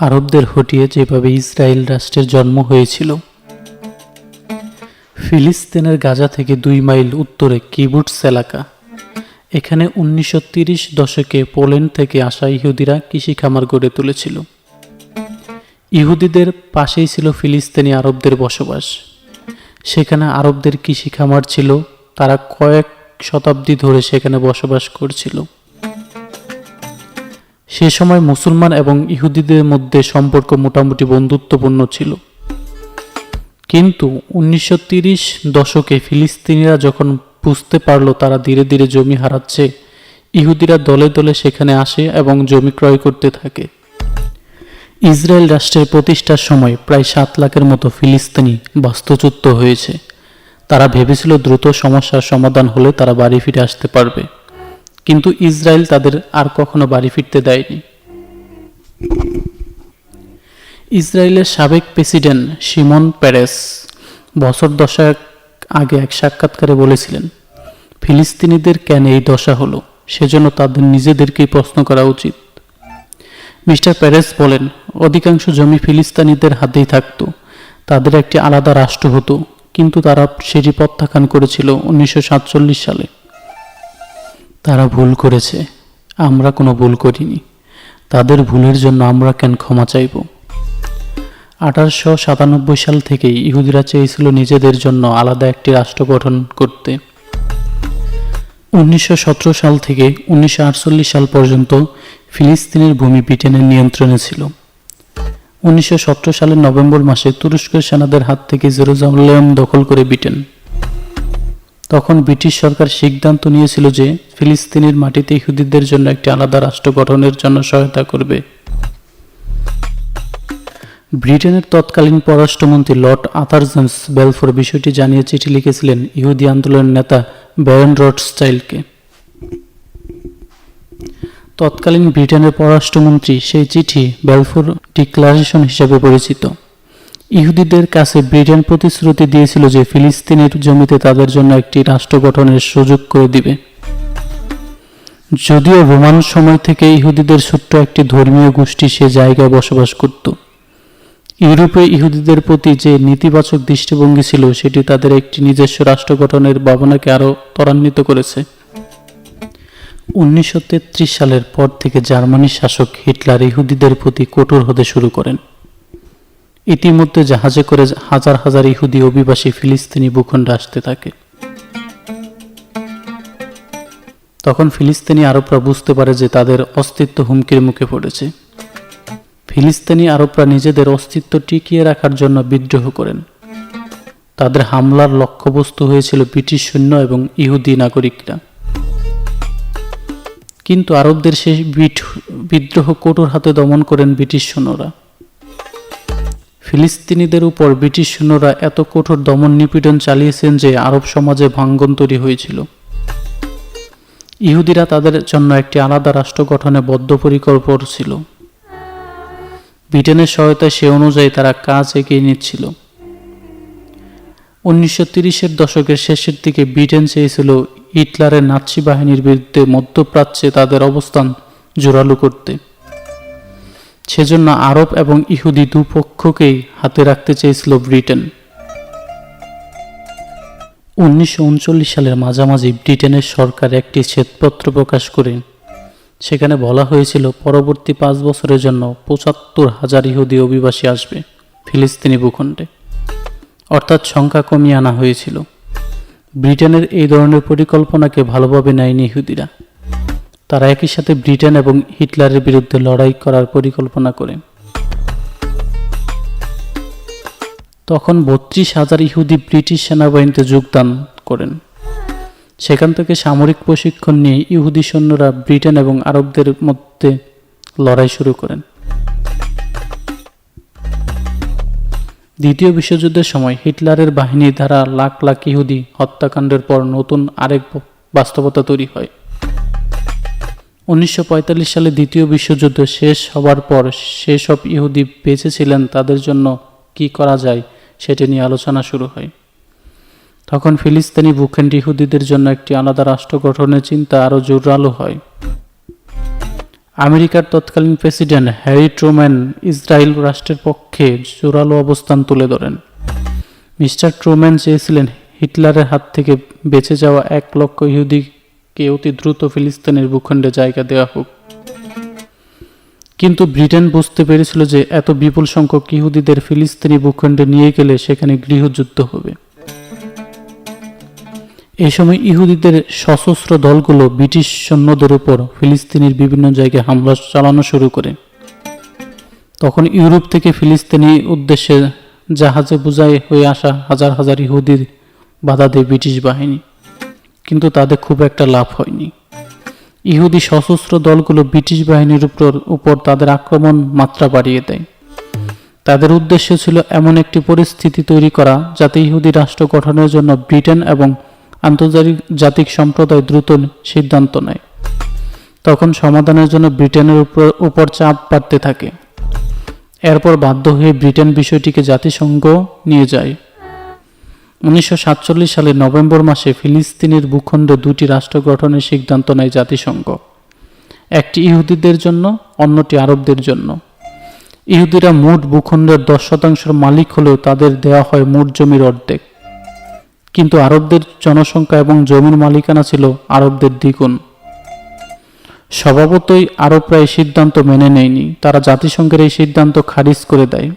আরবদের হটিয়ে যেভাবে ইসরায়েল রাষ্ট্রের জন্ম হয়েছিল, ফিলিস্তিনের গাজা থেকে দুই মাইল উত্তরে কিবুটস এলাকা। এখানে উনিশশো দশকে পোল্যান্ড থেকে আসা ইহুদিরা কৃষি খামার গড়ে তুলেছিল। ইহুদিদের পাশেই ছিল ফিলিস্তিনি আরবদের বসবাস। সেখানে আরবদের কৃষি খামার ছিল, তারা কয়েক শতাব্দী ধরে সেখানে বসবাস করছিল। সে সময় মুসলমান এবং ইহুদিদের মধ্যে সম্পর্ক মোটামুটি বন্ধুত্বপূর্ণ ছিল। কিন্তু উনিশশো দশকে ফিলিস্তিনিরা যখন বুঝতে পারল তারা ধীরে ধীরে জমি হারাচ্ছে, ইহুদিরা দলে দলে সেখানে আসে এবং জমি ক্রয় করতে থাকে। ইসরায়েল রাষ্ট্রের প্রতিষ্ঠার সময় প্রায় সাত লাখের মতো ফিলিস্তিনি বাস্তুচ্যুত হয়েছে। তারা ভেবেছিল দ্রুত সমস্যার সমাধান হলে তারা বাড়ি ফিরে আসতে পারবে। কিন্তু ইসরায়েল তাদের আর কখনো বাড়ি ফিরতে দেয়নি। ইসরায়েলের সাবেক প্রেসিডেন্ট সিমন প্যারেস বছর দশাক আগে এক সাক্ষাৎকারে বলেছিলেন, ফিলিস্তিনিদের কেন এই দশা হলো? সেজন্য তাদের নিজেদেরকেই প্রশ্ন করা উচিত। মিস্টার প্যারেস বলেন, অধিকাংশ জমি ফিলিস্তিনিদের হাতেই থাকতো। তাদের একটি আলাদা রাষ্ট্র হতো, কিন্তু তারা সেটি প্রত্যাখ্যান করেছিল উনিশশো সাতচল্লিশ সালে। তারা ভুল করেছে। আমরা কোনো ভুল করিনি। তাদের ভুলের জন্য আমরা কেন ক্ষমা চাইব? আঠারোশো সাতানব্বই সাল থেকেই ইহুদিরা চেয়েছিল নিজেদের জন্য আলাদা একটি রাষ্ট্র গঠন করতে। উনিশশো সতেরো সাল থেকে উনিশশো আটচল্লিশ সাল পর্যন্ত ফিলিস্তিনের ভূমি ব্রিটেনের নিয়ন্ত্রণে ছিল। উনিশশো সতেরো সালের নভেম্বর মাসে তুরস্কের সেনাদের হাত থেকে জেরুজালেম দখল করে ব্রিটেন। তখন ব্রিটিশ সরকার সিদ্ধান্ত নিয়েছিল যে ফিলিস্তিনের মাটিতে ইহুদিদের জন্য একটি আলাদা রাষ্ট্র গঠনের জন্য সহায়তা করবে। ব্রিটেনের তৎকালীন পররাষ্ট্রমন্ত্রী লর্ড আথার জেমস বেলফোর বিষয়টি জানিয়ে চিঠি লিখেছিলেন ইহুদি আন্দোলনের নেতা ব্যারন রডস্টাইলকে। তৎকালীন ব্রিটেনের পররাষ্ট্রমন্ত্রী সেই চিঠি বেলফোর ডিক্লারেশন হিসেবে পরিচিত। ইহুদিদের কাছে ব্রিটেন প্রতিশ্রুতি দিয়েছিল যে ফিলিস্তিনের জমিতে তাদের জন্য একটি রাষ্ট্র গঠনের সুযোগ করে দিবে। যদিও রোমান সময় থেকে ইহুদিদের ছোট্ট একটি ধর্মীয় গোষ্ঠী সে জায়গায় বসবাস করত। ইউরোপে ইহুদিদের প্রতি যে নেতিবাচক দৃষ্টিভঙ্গি ছিল, সেটি তাদের একটি নিজস্ব রাষ্ট্র গঠনের ভাবনাকে আরও ত্বরান্বিত করেছে। উনিশশো তেত্রিশ সালের পর থেকে জার্মানির শাসক হিটলার ইহুদিদের প্রতি কঠোর হতে শুরু করেন। ইতিমধ্যে জাহাজে করে হাজার হাজার ইহুদি অভিবাসী ফিলিস্তিনি ভূখণ্ডে আসতে থাকে। তখন ফিলিস্তিনি আরবরা বুঝতে পারে যে তাদের অস্তিত্ব হুমকির মুখে পড়েছে। ফিলিস্তিনি আরবরা নিজেদের অস্তিত্ব টিকিয়ে রাখার জন্য বিদ্রোহ করেন। তাদের হামলার লক্ষ্যবস্তু হয়েছিল ব্রিটিশ সৈন্য এবং ইহুদি নাগরিকরা। কিন্তু আরবদের সেই বিদ্রোহ কঠোর হাতে দমন করেন ব্রিটিশ সৈন্যরা। ফিলিস্তিনিদের উপর ব্রিটিশ সৈন্যরা এত কঠোর দমন নিপীড়ন চালিয়েছেন যে আরব সমাজে ভাঙ্গন তৈরি হয়েছিল। ইহুদিরা তাদের জন্য একটি আলাদা রাষ্ট্র গঠনে বদ্ধপরিকল্পর ছিল। ব্রিটেনের সহায়তায় সে অনুযায়ী তারা কাজ এগিয়ে নিচ্ছিল। উনিশশো তিরিশের দশকের শেষের দিকে ব্রিটেন চেয়েছিল হিটলারের নাৎসি বাহিনীর বিরুদ্ধে মধ্যপ্রাচ্যে তাদের অবস্থান জোরালো করতে। সেজন্য আরব এবং ইহুদি দুপক্ষকেই হাতে রাখতে চেয়েছিল ব্রিটেন। উনিশশো উনচল্লিশ সালের মাঝামাঝি ব্রিটেনের সরকার একটি শ্বেতপত্র প্রকাশ করে, সেখানে বলা হয়েছিল পরবর্তী পাঁচ বছরের জন্য পঁচাত্তর হাজার ইহুদি অভিবাসী আসবে ফিলিস্তিনি ভূখণ্ডে। অর্থাৎ সংখ্যা কমিয়ে আনা হয়েছিল। ব্রিটেনের এই ধরনের পরিকল্পনাকে ভালোভাবে নেয়নি ইহুদিরা। তারা একই সাথে ব্রিটেন এবং হিটলারের বিরুদ্ধে লড়াই করার পরিকল্পনা করে। তখন বত্রিশ হাজার ইহুদি ব্রিটিশ সেনাবাহিনীতে যোগদান করেন। সেখান থেকে সামরিক প্রশিক্ষণ নিয়ে ইহুদি সৈন্যরা ব্রিটেন এবং আরবদের মধ্যে লড়াই শুরু করেন। দ্বিতীয় বিশ্বযুদ্ধের সময় হিটলারের বাহিনী দ্বারা লাখ লাখ ইহুদি হত্যাকাণ্ডের পর নতুন আরেক বাস্তবতা তৈরি হয়। উনিশশো পঁয়তাল্লিশ সালে দ্বিতীয় বিশ্বযুদ্ধ শেষ হবার পর সেসব ইহুদি বেঁচে ছিলেন তাদের জন্য কি করা যায় সেটি নিয়ে আলোচনা শুরু হয়। তখন ফিলিস্তিনি ভূখণ্ড ইহুদিদের জন্য একটি আলাদা রাষ্ট্র গঠনের চিন্তা আরও জোরালো হয়। আমেরিকার তৎকালীন প্রেসিডেন্ট হ্যারি ট্রুম্যান ইসরায়েল রাষ্ট্রের পক্ষে জোরালো অবস্থান তুলে ধরেন। মিস্টার ট্রুম্যান চেয়েছিলেন হিটলারের হাত থেকে বেঁচে যাওয়া এক লক্ষ ইহুদিকে অতি দ্রুত ফিলিস্তিনের ভূখণ্ডে জায়গা দেওয়া হোক। কিন্তু ব্রিটেন বুঝতে পেরেছিল যে এত বিপুল সংখ্যক ইহুদিদের ফিলিস্তিনি ভূখণ্ডে নিয়ে গেলে সেখানে গৃহযুদ্ধ হবে। এই সময় ইহুদিদের সশস্ত্র দলগুলো ব্রিটিশ সৈন্যদের উপর ফিলিস্তিনির বিভিন্ন জায়গায় হামলা চালানো শুরু করে। তখন ইউরোপ থেকে ফিলিস্তিনি উদ্দেশ্যে জাহাজে বোঝাই হয়ে আসা হাজার হাজার ইহুদির বাধা দেয় ব্রিটিশ বাহিনী। কিন্তু তাদের খুব একটা লাভ হয়নি। ইহুদি সশস্ত্র দলগুলো ব্রিটিশ বাহিনীর উপর উপর তাদের আক্রমণ মাত্রা বাড়িয়ে দেয়। তাদের উদ্দেশ্য ছিল এমন একটি পরিস্থিতি তৈরি করা যাতে ইহুদি রাষ্ট্র গঠনের জন্য ব্রিটেন এবং আন্তর্জাতিক জাতিক সম্প্রদায় দ্রুত সিদ্ধান্ত নেয়। তখন সমাধানের জন্য ব্রিটেনের উপর উপর চাপ বাড়তে থাকে। এরপর বাধ্য হয়ে ব্রিটেন বিষয়টিকে জাতিসংঘ নিয়ে যায়। উনিশশো সাতচল্লিশ সালের নভেম্বর মাসে ফিলিস্তিনের ভূখণ্ডে দুটি রাষ্ট্র গঠনের সিদ্ধান্ত নেয় জাতিসংঘ। একটি ইহুদিদের জন্য, অন্যটি আরবদের জন্য। ইহুদিরা মোট ভূখণ্ডের দশ শতাংশের মালিক হলেও তাদের দেওয়া হয় মোট জমির অর্ধেক। কিন্তু আরবদের জনসংখ্যা এবং জমির মালিকানা ছিল আরবদের দ্বিগুণ। স্বভাবতই আরবরা এই সিদ্ধান্ত মেনে নেয়নি। তারা জাতিসংঘের এই সিদ্ধান্ত খারিজ করে দেয়।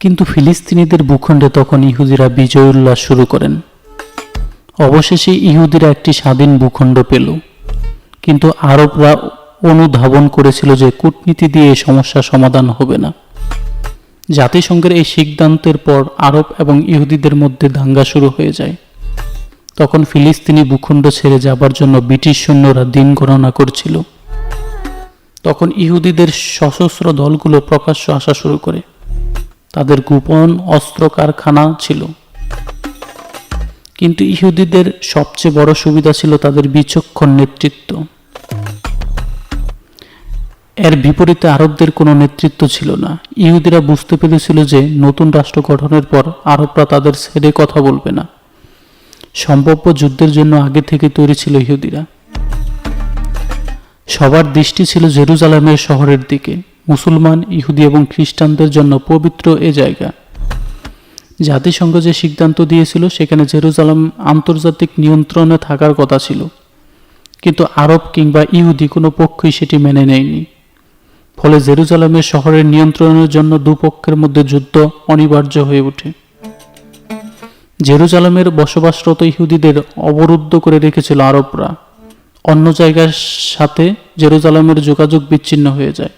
কিন্তু ফিলিস্তিনিদের ভূখণ্ডে তখন ইহুদিরা বিজয় উল্লাস শুরু করেন। অবশেষে ইহুদিরা একটি স্বাধীন ভূখণ্ড পেল। কিন্তু আরবরা অনুধাবন করেছিল যে কূটনীতি দিয়ে এই সমস্যার সমাধান হবে না। জাতিসংঘের এই সিদ্ধান্তের পর আরব এবং ইহুদিদের মধ্যে দাঙ্গা শুরু হয়ে যায়। তখন ফিলিস্তিনি ভূখণ্ড ছেড়ে যাবার জন্য ব্রিটিশ সৈন্যরা দিন গণনা করছিল। তখন ইহুদিদের সশস্ত্র দলগুলো প্রকাশ্য আসা শুরু করে। তাদের গোপন অস্ত্র কারখানা ছিল। কিন্তু ইহুদিদের সবচেয়ে বড় সুবিধা ছিল তাদের বিচক্ষণ নেতৃত্ব। এর বিপরীতে আরবদের কোনো নেতৃত্ব ছিল না। ইহুদিরা বুঝতে পেরেছিল যে নতুন রাষ্ট্র গঠনের পর আরবরা তাদের ছেড়ে কথা বলবে না। সম্ভাব্য যুদ্ধের জন্য আগে থেকে তৈরি ছিল ইহুদিরা। সবার দৃষ্টি ছিল জেরুজালেমের শহরের দিকে। মুসলমান, ইহুদি এবং খ্রিস্টানদের জন্য পবিত্র এ জায়গা। জাতিসংঘ যে সিদ্ধান্ত দিয়েছিল, সেখানে জেরুজালেম আন্তর্জাতিক নিয়ন্ত্রণে থাকার কথা ছিল। কিন্তু আরব কিংবা ইহুদি কোনো পক্ষই সেটি মেনে নেয়নি। ফলে জেরুজালেমের শহরের নিয়ন্ত্রণের জন্য দুপক্ষের মধ্যে যুদ্ধ অনিবার্য হয়ে ওঠে। জেরুজালেমের বসবাসরত ইহুদিদের অবরুদ্ধ করে রেখেছিল আরবরা। অন্য জায়গার সাথে জেরুজালেমের যোগাযোগ বিচ্ছিন্ন হয়ে যায়।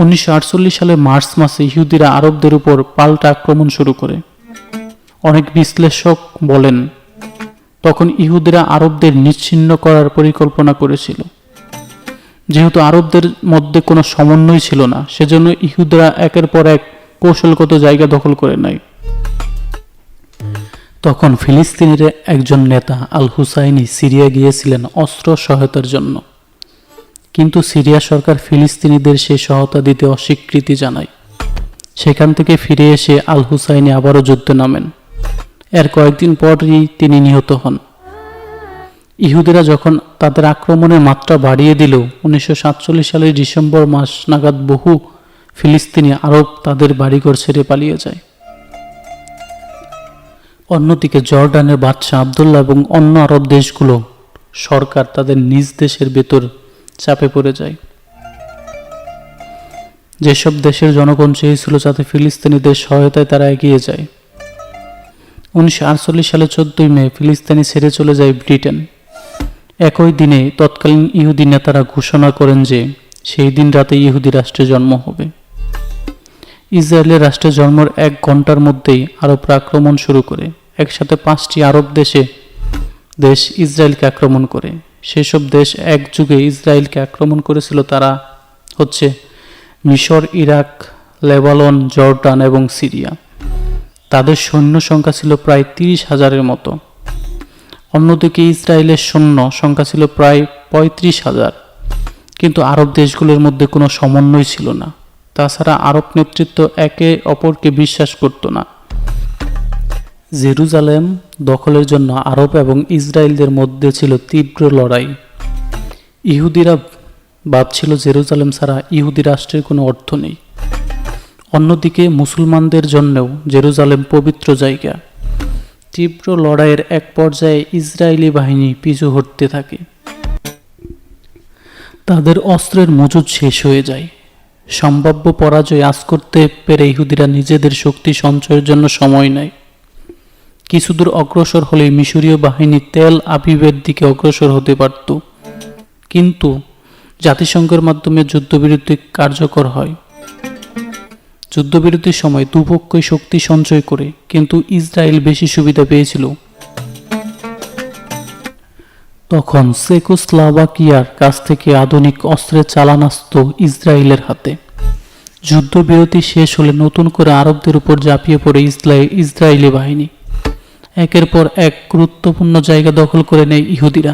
উনিশশো সালে মার্চ মাসে ইহুদিরা আরবদের উপর পাল্টা আক্রমণ শুরু করে। অনেক বিশ্লেষক বলেন, তখন ইহুদিরা আরবদের নিচ্ছিন্ন করার পরিকল্পনা করেছিল। যেহেতু আরবদের মধ্যে কোনো সমন্বয় ছিল না, সেজন্য ইহুদরা একের পর এক কৌশলগত জায়গা দখল করে নেয়। তখন ফিলিস্তিনের একজন নেতা আল হুসাইনি সিরিয়া গিয়েছিলেন অস্ত্র সহায়তার জন্য। কিন্তু সিরিয়া সরকার ফিলিস্তিনিদের সেই সহায়তা দিতে অস্বীকৃতি জানায়। সেখান থেকে ফিরে এসে আল হুসাইনি আবারও যুদ্ধে নামেন। এর কয়েকদিন পরই তিনি নিহত হন। ইহুদিরা যখন তাদের আক্রমণের মাত্রা বাড়িয়ে দিল, উনিশশো সাতচল্লিশ সালের ডিসেম্বর মাস নাগাদ বহু ফিলিস্তিনি আরব তাদের বাড়িঘর ছেড়ে পালিয়ে যায়। অন্যদিকে জর্ডানের বাদশাহ আবদুল্লাহ এবং অন্য আরব দেশগুলো সরকার তাদের নিজ দেশের ভেতর চাপে পড়ে যায়। যেসব দেশের জনগণ চেয়েছিল যাতে ফিলিস্তিনিদের সহায়তায় তারা এগিয়ে যায়। উনিশশো সালে চোদ্দই মে ফিলিস্তিনি ছেড়ে চলে যায় ব্রিটেন। একই দিনে তৎকালীন ইহুদি নেতারা ঘোষণা করেন যে সেই দিন রাতে ইহুদি রাষ্ট্রে জন্ম হবে। ইসরায়েলের রাষ্ট্রে জন্মের এক ঘণ্টার মধ্যেই আরবরা আক্রমণ শুরু করে। একসাথে পাঁচটি আরব দেশে দেশ ইসরায়েলকে আক্রমণ করে। সেসব দেশ এক যুগে ইসরায়েলকে আক্রমণ করেছিল। তারা হচ্ছে মিশর, ইরাক লেবালন জর্ডান এবং সিরিয়া। তাদের সৈন্য সংখ্যা ছিল প্রায় তিরিশ হাজারের মতো। অন্যদিকে ইসরায়েলের সৈন্য সংখ্যা ছিল প্রায় পঁয়ত্রিশ হাজার। কিন্তু আরব দেশগুলোর মধ্যে কোনো সমন্বয় ছিল না। তাছাড়া আরব নেতৃত্ব একে অপরকে বিশ্বাস করত না। জেরুজালেম দখলের জন্য আরব এবং ইসরায়েলদের মধ্যে ছিল তীব্র লড়াই। ইহুদিরা ভাবছিল জেরুজালেম ছাড়া ইহুদি রাষ্ট্রের কোনো অর্থ নেই। অন্যদিকে মুসলমানদের জন্যও জেরুজালেম পবিত্র জায়গা। তীব্র লড়াইয়ের এক পর্যায়ে ইসরায়েলি বাহিনী পিছু হটতে থাকে। তাদের অস্ত্রের মজুদ শেষ হয়ে যায়। সম্ভাব্য পরাজয় আজ করতে পেরে ইহুদিরা নিজেদের শক্তি সঞ্চয়ের জন্য সময় নেয়। কিছুদূর অগ্রসর হলে মিশরীয় বাহিনী তেল আবিবের দিকে অগ্রসর হতে পারত। কিন্তু জাতিসংঘের মাধ্যমে যুদ্ধবিরতি কার্যকর হয়। যুদ্ধবিরতির সময় দুপক্ষই শক্তি সঞ্চয় করে, কিন্তু ইসরায়েল বেশি সুবিধা পেয়েছিল। তখন সেকোস্লাভাকিয়ার কাছ থেকে আধুনিক অস্ত্রের চালান আসত ইসরায়েলের হাতে। যুদ্ধবিরতি শেষ হলে নতুন করে আরবদের উপর ঝাঁপিয়ে পড়ে ইসরায়েলি বাহিনী। একের পর এক গুরুত্বপূর্ণ জায়গা দখল করে নেয় ইহুদিরা।